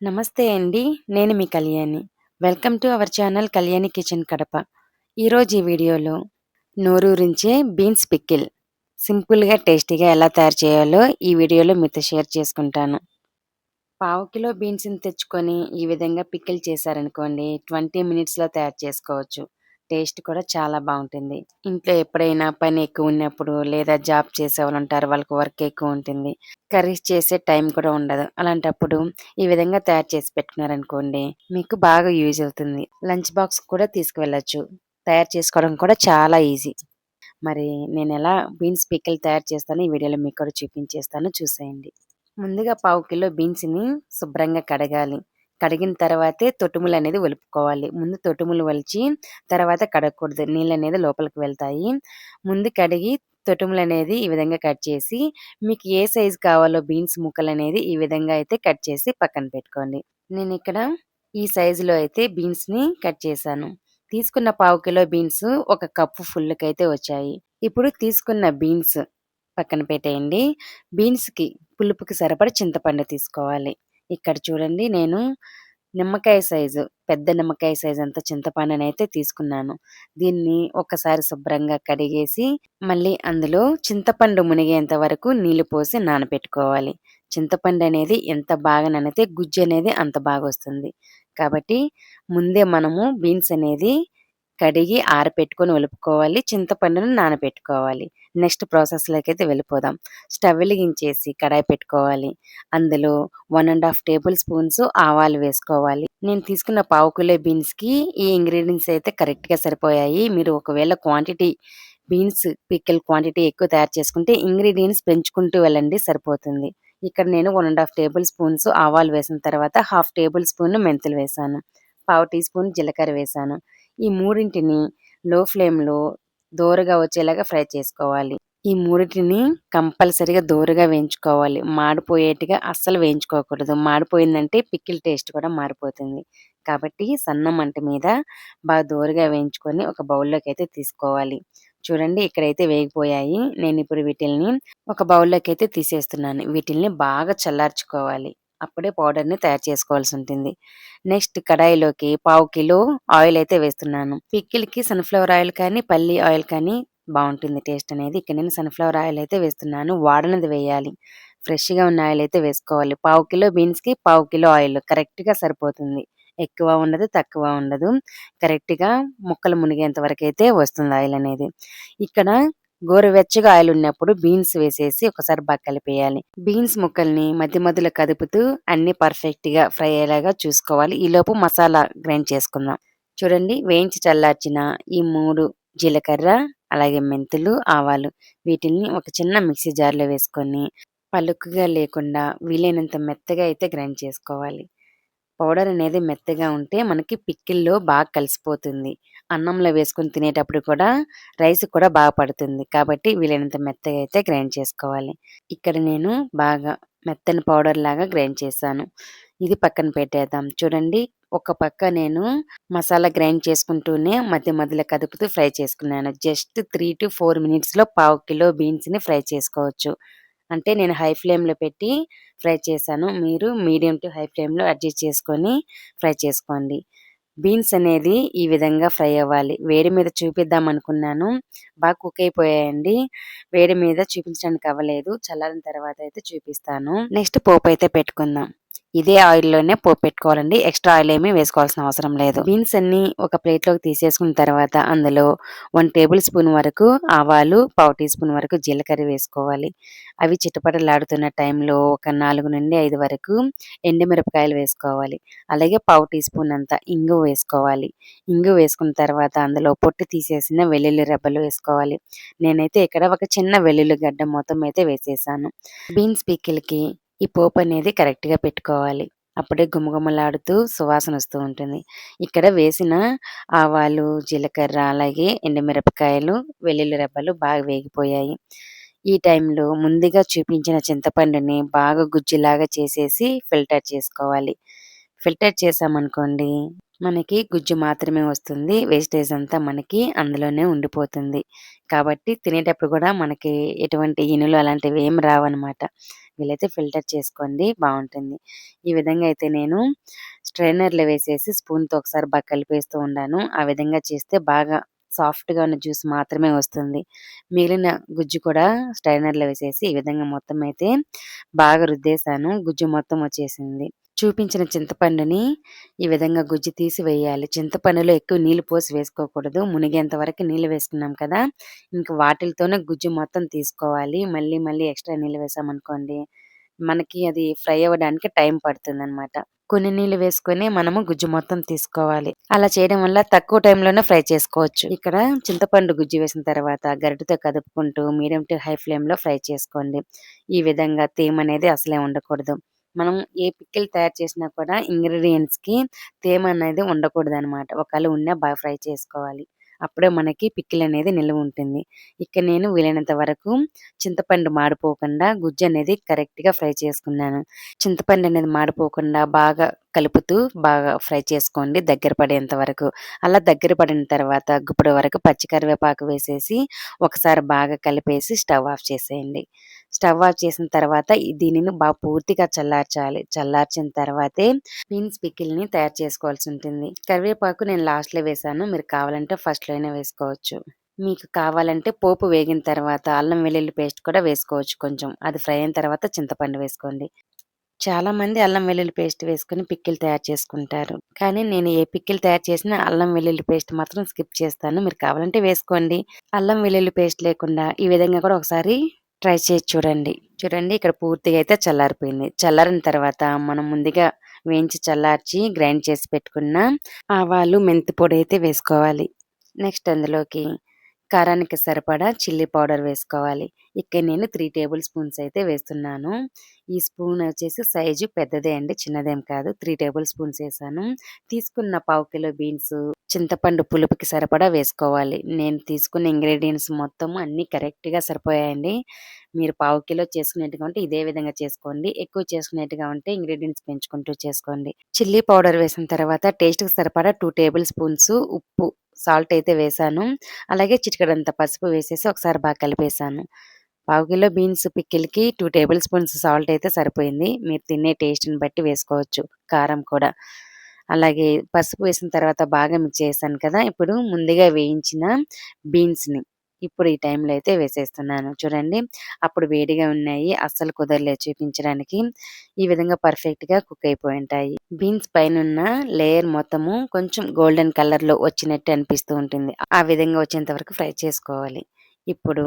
నమస్తే అండి నేను మీ Kalyani. Welcome to our channel Kalyani kitchen Kadapa. ఈరోజు ఈ వీడియోలో నోరూరించే బీన్స్ పిక్కిల్. సింపుల్గా టేస్టీగా ఎలా తయారు చేయాలో ఈ వీడియోలో మీతో షేర్ చేసుకుంటాను. పావు కిలో బీన్స్ని తెచ్చుకొని ఈ విధంగా పిక్కిల్ చేశారనుకోండి ట్వంటీ మినిట్స్లో తయారు చేసుకోవచ్చు. టేస్ట్ కూడా చాలా బాగుంటుంది. ఇంట్లో ఎప్పుడైనా పని ఎక్కువ ఉన్నప్పుడు లేదా జాబ్ చేసే వాళ్ళు ఉంటారు వాళ్ళకి వర్క్ ఎక్కువ ఉంటుంది. కర్రీస్ చేసే టైం కూడా ఉండదు. అలాంటప్పుడు ఈ విధంగా తయారు చేసి పెట్టుకున్నారనుకోండి మీకు బాగా యూజ్ అవుతుంది. లంచ్ బాక్స్ కూడా తీసుకువెళ్ళచ్చు. తయారు చేసుకోవడం కూడా చాలా ఈజీ. మరి నేను ఎలా బీన్స్ పిక్కలు తయారు చేస్తానో ఈ వీడియోలో మీకు కూడా చూపించేస్తాను. చూసేయండి. ముందుగా పావు కిలో బీన్స్ని శుభ్రంగా కడగాలి. కడిగిన తర్వాతే తొట్టుములు అనేది వలుపుకోవాలి ముందు తొట్టుములు వలిచి తర్వాత కడగకూడదు. నీళ్ళు అనేది లోపలికి వెళ్తాయి. ముందు కడిగి తొట్టుములు అనేది ఈ విధంగా కట్ చేసి మీకు ఏ సైజు కావాలో బీన్స్ ముక్కలు అనేది ఈ విధంగా అయితే కట్ చేసి పక్కన పెట్టుకోండి. నేను ఇక్కడ ఈ సైజులో అయితే బీన్స్ని కట్ చేశాను. తీసుకున్న పావు కిలో బీన్స్ ఒక కప్పు ఫుల్కి అయితే వచ్చాయి. ఇప్పుడు తీసుకున్న బీన్స్ పక్కన పెట్టేయండి. బీన్స్కి పులుపుకి సరిపడ చింతపండు తీసుకోవాలి. ఇక్కడ చూడండి నేను నిమ్మకాయ సైజు పెద్ద నిమ్మకాయ సైజు అంత చింతపండుని అయితే తీసుకున్నాను. దీన్ని ఒకసారి శుభ్రంగా కడిగేసి మళ్ళీ అందులో చింతపండు మునిగేంత వరకు నీళ్ళు పోసి నానబెట్టుకోవాలి చింతపండు అనేది ఎంత బాగా నానితే గుజ్జు అనేది అంత బాగా వస్తుంది కాబట్టి ముందే మనము బీన్స్ అనేది కడిగి ఆరపెట్టుకొని ఒలుపుకోవాలి. చింతపండును నానబెట్టుకోవాలి నెక్స్ట్ ప్రాసెస్లోకి అయితే వెళ్ళిపోదాం. స్టవ్ వెలిగించేసి కడాయి పెట్టుకోవాలి. అందులో one and half tablespoons ఆవాలు వేసుకోవాలి. నేను తీసుకున్న పావు కిలో బీన్స్కి ఈ ఇంగ్రీడియంట్స్ అయితే కరెక్ట్గా సరిపోయాయి. మీరు ఒకవేళ క్వాంటిటీ బీన్స్ పిక్కల్ క్వాంటిటీ ఎక్కువ తయారు చేసుకుంటే ఇంగ్రీడియంట్స్ పెంచుకుంటూ వెళ్ళండి సరిపోతుంది. ఇక్కడ నేను one and half tablespoons ఆవాలు వేసిన తర్వాత హాఫ్ టేబుల్ స్పూన్ మెంతులు వేసాను. పావు టీ స్పూన్ జీలకర్ర వేసాను. ఈ మూడింటిని లో ఫ్లేమ్లో దోరగా వచ్చేలాగా ఫ్రై చేసుకోవాలి. ఈ మూడింటిని కంపల్సరిగా దోరగా వేయించుకోవాలి. మాడిపోయేట్టుగా అస్సలు వేయించుకోకూడదు. మాడిపోయిందంటే పిక్కిల్ టేస్ట్ కూడా మారిపోతుంది. కాబట్టి సన్న మంట మీద బాగా దోరగా వేయించుకొని ఒక బౌల్లోకి అయితే తీసుకోవాలి. చూడండి ఇక్కడైతే వేగిపోయాయి. నేను ఇప్పుడు వీటిల్ని ఒక బౌల్లోకి అయితే తీసేస్తున్నాను. వీటిల్ని బాగా చల్లార్చుకోవాలి. అప్పుడే పౌడర్ని తయారు చేసుకోవాల్సి ఉంటుంది. నెక్స్ట్ కడాయిలోకి పావు కిలో ఆయిల్ అయితే వేస్తున్నాను. పిక్కిల్కి సన్ఫ్లవర్ ఆయిల్ కానీ పల్లి ఆయిల్ కానీ బాగుంటుంది టేస్ట్ అనేది. ఇక్కడ నేను సన్ఫ్లవర్ ఆయిల్ అయితే వేస్తున్నాను. వాడనది వేయాలి. ఫ్రెష్గా ఉన్న ఆయిల్ అయితే వేసుకోవాలి. పావు కిలో బీన్స్కి పావు కిలో ఆయిల్ కరెక్ట్గా సరిపోతుంది. ఎక్కువ ఉండదు తక్కువ ఉండదు. కరెక్ట్గా ముక్కలు మునిగేంత వరకు అయితే వస్తుంది ఆయిల్ అనేది. ఇక్కడ గోరువెచ్చగా ఆయిల్ ఉన్నప్పుడు బీన్స్ వేసేసి ఒకసారి బాగా కలిపేయాలి బీన్స్ ముక్కల్ని మధ్య మధ్యలో కదుపుతూ అన్ని పర్ఫెక్ట్గా ఫ్రై అయ్యేలాగా చూసుకోవాలి. ఈలోపు మసాలా గ్రైండ్ చేసుకుందాం. చూడండి వేయించి చల్లార్చిన ఈ మూడు జీలకర్ర అలాగే మెంతులు ఆవాలు వీటిని ఒక చిన్న మిక్సీ జార్లో వేసుకొని పలుకుగా లేకుండా వీలైనంత మెత్తగా అయితే గ్రైండ్ చేసుకోవాలి. పౌడర్ అనేది మెత్తగా ఉంటే మనకి పిక్కిల్లో బాగా కలిసిపోతుంది. అన్నంలో వేసుకొని తినేటప్పుడు కూడా రైస్ కూడా బాగా పడుతుంది. కాబట్టి వీలైనంత మెత్తగా అయితే గ్రైండ్ చేసుకోవాలి. ఇక్కడ నేను బాగా మెత్తని పౌడర్ లాగా గ్రైండ్ చేశాను. ఇది పక్కన పెట్టేద్దాం. చూడండి ఒక పక్క నేను మసాలా గ్రైండ్ చేసుకుంటూనే మధ్య మధ్యలో కదుపుతూ ఫ్రై చేసుకున్నాను. జస్ట్ త్రీ టు ఫోర్ మినిట్స్లో పావు కిలో బీన్స్ని ఫ్రై చేసుకోవచ్చు. అంటే నేను హై ఫ్లేమ్లో పెట్టి ఫ్రై చేశాను. మీరు మీడియం టు హై ఫ్లేమ్లో అడ్జస్ట్ చేసుకొని ఫ్రై చేసుకోండి. బీన్స్ అనేది ఈ విధంగా ఫ్రై అవ్వాలి. వేడి మీద చూపిద్దాం అనుకున్నాను. బాగా కుక్ అయిపోయాయండి. వేడి మీద చూపించడానికి అవ్వలేదు. చల్లారిన తర్వాత అయితే చూపిస్తాను. నెక్స్ట్ పోపు అయితే పెట్టుకుందాం. ఇదే ఆయిల్లోనే పోపు పెట్టుకోవాలండి. ఎక్స్ట్రా ఆయిల్ ఏమీ వేసుకోవాల్సిన అవసరం లేదు. బీన్స్ అన్ని ఒక ప్లేట్లోకి తీసేసుకున్న తర్వాత అందులో వన్ టేబుల్ స్పూన్ వరకు ఆవాలు పావు టీ స్పూన్ వరకు జీలకర్ర వేసుకోవాలి. అవి చిట్టపటలాడుతున్న టైంలో ఒక నాలుగు నుండి ఐదు వరకు ఎండుమిరపకాయలు వేసుకోవాలి. అలాగే పావు టీ స్పూన్ అంత ఇంగు వేసుకోవాలి. ఇంగు వేసుకున్న తర్వాత అందులో పొట్టు తీసేసిన వెల్లుల్లి రెబ్బలు వేసుకోవాలి. నేనైతే ఇక్కడ ఒక చిన్న వెల్లుల్లి గడ్డ మొత్తం అయితే వేసేసాను. బీన్స్ పీకిల్కి ఈ పోపు అనేది కరెక్ట్గా పెట్టుకోవాలి. అప్పుడే గుమగుమలాడుతూ సువాసన వస్తూ ఉంటుంది. ఇక్కడ వేసిన ఆవాలు జీలకర్ర అలాగే ఎండుమిరపకాయలు వెల్లుల్లి రెబ్బలు బాగా వేగిపోయాయి. ఈ టైంలో ముందుగా చూపించిన చింతపండుని బాగా గుజ్జులాగా చేసేసి ఫిల్టర్ చేసుకోవాలి. ఫిల్టర్ చేసామనుకోండి మనకి గుజ్జు మాత్రమే వస్తుంది. వేస్టేజ్ అంతా మనకి అందులోనే ఉండిపోతుంది. కాబట్టి తినేటప్పుడు కూడా మనకి ఎటువంటి ఇనులు అలాంటివి ఏం రావన్నమాట. వీలైతే ఫిల్టర్ చేసుకోండి. బాగుంటుంది ఈ విధంగా అయితే నేను స్ట్రైనర్లో వేసేసి స్పూన్తో ఒకసారి బాగా కలిపేస్తూ ఉండాను. ఆ విధంగా చేస్తే బాగా సాఫ్ట్గా ఉన్న జ్యూస్ మాత్రమే వస్తుంది. మిగిలిన గుజ్జు కూడా స్ట్రైనర్లో వేసేసి ఈ విధంగా మొత్తం అయితే బాగా రుద్దేశాను. గుజ్జు మొత్తం వచ్చేసింది. చూపించిన చింతపండుని ఈ విధంగా గుజ్జు తీసి వేయాలి. చింతపండులో ఎక్కువ నీళ్ళు పోసి వేసుకోకూడదు. మునిగేంత వరకు నీళ్ళు వేసుకున్నాం కదా ఇంకా వాటిలతోనే గుజ్జు మొత్తం తీసుకోవాలి. మళ్ళీ మళ్ళీ ఎక్స్ట్రా నీళ్ళు వేసామనుకోండి మనకి అది ఫ్రై అవ్వడానికి టైం పడుతుంది అనమాట కొన్ని నీళ్ళు వేసుకొని మనము గుజ్జు మొత్తం తీసుకోవాలి. అలా చేయడం వల్ల తక్కువ టైంలోనే ఫ్రై చేసుకోవచ్చు. ఇక్కడ చింతపండు గుజ్జు వేసిన తర్వాత గరిటెతో కదుపుకుంటూ మీడియం టు హై ఫ్లేమ్లో ఫ్రై చేసుకోండి. ఈ విధంగా తేమ అనేది అసలే ఉండకూడదు. మనం ఏ పిక్కిల్ తయారు చేసినా కూడా ఇంగ్రీడియంట్స్కి తేమ అనేది ఉండకూడదు అనమాట ఒకవేళ ఉన్నా బాగా ఫ్రై చేసుకోవాలి. అప్పుడే మనకి పిక్కిల్ అనేది నిల్వ ఉంటుంది. ఇక్కడ నేను వీలైనంత వరకు చింతపండు మాడిపోకుండా గుజ్జు అనేది కరెక్ట్గా ఫ్రై చేసుకున్నాను. చింతపండు అనేది మాడిపోకుండా బాగా కలుపుతూ బాగా ఫ్రై చేసుకోండి దగ్గర పడేంత వరకు. అలా దగ్గర పడిన తర్వాత గుప్పుడు వరకు పచ్చి కరివేపాకు వేసేసి ఒకసారి బాగా కలిపేసి స్టవ్ ఆఫ్ చేసేయండి. స్టవ్ ఆఫ్ చేసిన తర్వాత దీనిని బాగా పూర్తిగా చల్లార్చాలి. చల్లార్చిన తర్వాతే బీన్స్ పికిల్ని తయారు చేసుకోవాల్సి ఉంటుంది. కరివేపాకు నేను లాస్ట్లో వేసాను. మీరు కావాలంటే ఫస్ట్లోనే వేసుకోవచ్చు. మీకు కావాలంటే పోపు వేగిన తర్వాత అల్లం వెల్లుల్లి పేస్ట్ కూడా వేసుకోవచ్చు కొంచెం. అది ఫ్రై అయిన తర్వాత చింతపండు వేసుకోండి. చాలా మంది అల్లం వెల్లుల్లి పేస్ట్ వేసుకుని పిక్కిల్ తయారు చేసుకుంటారు. కానీ నేను ఏ పిక్కిల్ తయారు చేసినా అల్లం వెల్లుల్లి పేస్ట్ మాత్రం స్కిప్ చేస్తాను. మీరు కావాలంటే వేసుకోండి. అల్లం వెల్లుల్లి పేస్ట్ లేకుండా ఈ విధంగా కూడా ఒకసారి ట్రై చేసి చూడండి. చూడండి ఇక్కడ పూర్తిగా అయితే చల్లారిపోయింది. చల్లారిన తర్వాత మనం ముందుగా వేయించి చల్లార్చి గ్రైండ్ చేసి పెట్టుకున్న ఆవాలు మెంతి పొడి అయితే వేసుకోవాలి. నెక్స్ట్ అందులోకి కారానికి సరిపడా చిల్లీ పౌడర్ వేసుకోవాలి. ఇక్కడ నేను త్రీ టేబుల్ స్పూన్స్ అయితే వేస్తున్నాను. ఈ స్పూన్ వచ్చేసి సైజు పెద్దదే అండి చిన్నదేం కాదు. త్రీ టేబుల్ స్పూన్స్ వేసాను. తీసుకున్న పావు కిలో బీన్స్ చింతపండు పులుపుకి సరిపడా వేసుకోవాలి. నేను తీసుకున్న ఇంగ్రీడియంట్స్ మొత్తం అన్నీ కరెక్ట్గా సరిపోయాయండి. మీరు పావు కిలో చేసుకునేట్టుగా ఉంటే ఇదే విధంగా చేసుకోండి. ఎక్కువ చేసుకునేట్టుగా ఉంటే ఇంగ్రీడియంట్స్ పెంచుకుంటూ చేసుకోండి. చిల్లీ పౌడర్ వేసిన తర్వాత టేస్ట్కి సరిపడా టూ టేబుల్ స్పూన్స్ ఉప్పు సాల్ట్ అయితే వేసాను. అలాగే చిటికడంత పసుపు వేసేసి ఒకసారి బాగా కలిపేసాను. పావు కిలో బీన్స్ పిక్కిల్కి టూ టేబుల్ స్పూన్స్ సాల్ట్ అయితే సరిపోయింది. మీరు తినే టేస్ట్ని బట్టి వేసుకోవచ్చు కారం కూడా. అలాగే పసుపు వేసిన తర్వాత బాగా మిక్స్ చేశాను కదా ఇప్పుడు ముందుగా వేయించిన బీన్స్ని ఇప్పుడు ఈ టైంలో అయితే వేసేస్తున్నాను. చూడండి అప్పుడు వేడిగా ఉన్నాయి అస్సలు కుదరలేదు చూపించడానికి. ఈ విధంగా పర్ఫెక్ట్గా కుక్ అయిపోయి ఉంటాయి. బీన్స్ పైన ఉన్న లేయర్ మొత్తము కొంచెం గోల్డెన్ కలర్లో వచ్చినట్టు అనిపిస్తూ ఉంటుంది. ఆ విధంగా వచ్చేంత వరకు ఫ్రై చేసుకోవాలి. ఇప్పుడు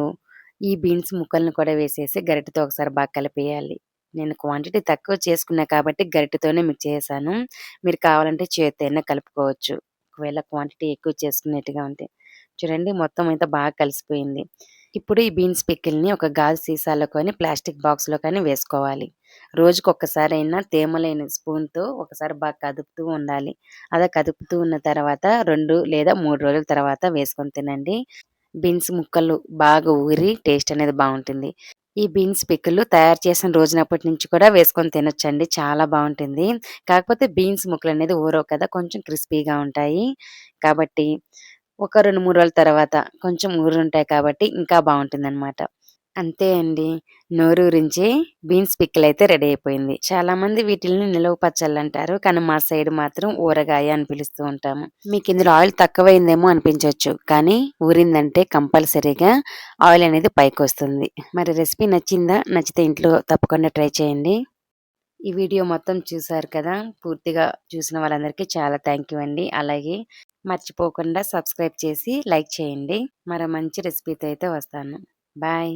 ఈ బీన్స్ ముక్కలను కూడా వేసేసి గరిటెతో ఒకసారి బాగా కలిపేయాలి. నేను క్వాంటిటీ తక్కువ చేసుకున్నా కాబట్టి గరిటెతోనే మిక్స్ చేశాను మీరు కావాలంటే చేతితో అయినా కలుపుకోవచ్చు. ఒకవేళ క్వాంటిటీ ఎక్కువ చేసుకునేట్టుగా ఉంటే. చూడండి మొత్తం అయితే బాగా కలిసిపోయింది. ఇప్పుడు ఈ బీన్స్ పిక్కిల్ని ఒక గాజు సీసాలో కానీ ప్లాస్టిక్ బాక్స్లో కానీ వేసుకోవాలి. రోజుకు ఒక్కసారి అయినా తేమలేని స్పూన్తో ఒకసారి బాగా కదుపుతూ ఉండాలి. అలా కదుపుతూ ఉన్న తర్వాత రెండు లేదా మూడు రోజుల తర్వాత వేసుకొని తినండి. బీన్స్ ముక్కలు బాగా ఊరి టేస్ట్ అనేది బాగుంటుంది. ఈ బీన్స్ పిక్కలు తయారు చేసిన రోజునప్పటి నుంచి కూడా వేసుకొని తినొచ్చండి. చాలా బాగుంటుంది. కాకపోతే బీన్స్ ముక్కలు అనేది ఊరవు కదా కొంచెం క్రిస్పీగా ఉంటాయి. కాబట్టి ఒక రెండు మూడు రోజుల తర్వాత కొంచెం ఊరుంటాయి కాబట్టి ఇంకా బాగుంటుంది అనమాట అంతే అండి. నోరూరించి బీన్స్ పిక్కిల్ అయితే రెడీ అయిపోయింది. చాలా మంది నిలవ పచ్చళ్ళు అంటారు. కానీ మా సైడ్ మాత్రం ఊరగాయ అని పిలుస్తూ ఉంటాము. మీకు ఇందులో ఆయిల్ తక్కువైందేమో అనిపించవచ్చు కానీ ఊరిందంటే కంపల్సరీగా ఆయిల్ అనేది పైకి వస్తుంది మరి రెసిపీ నచ్చిందా? నచ్చితే ఇంట్లో తప్పకుండా ట్రై చేయండి. ఈ వీడియో మొత్తం చూసారు కదా? పూర్తిగా చూసిన వాళ్ళందరికీ చాలా థ్యాంక్ యూ అండి. అలాగే మర్చిపోకుండా సబ్స్క్రైబ్ చేసి లైక్ చేయండి. మరో మంచి రెసిపీతో అయితే వస్తాను. బాయ్.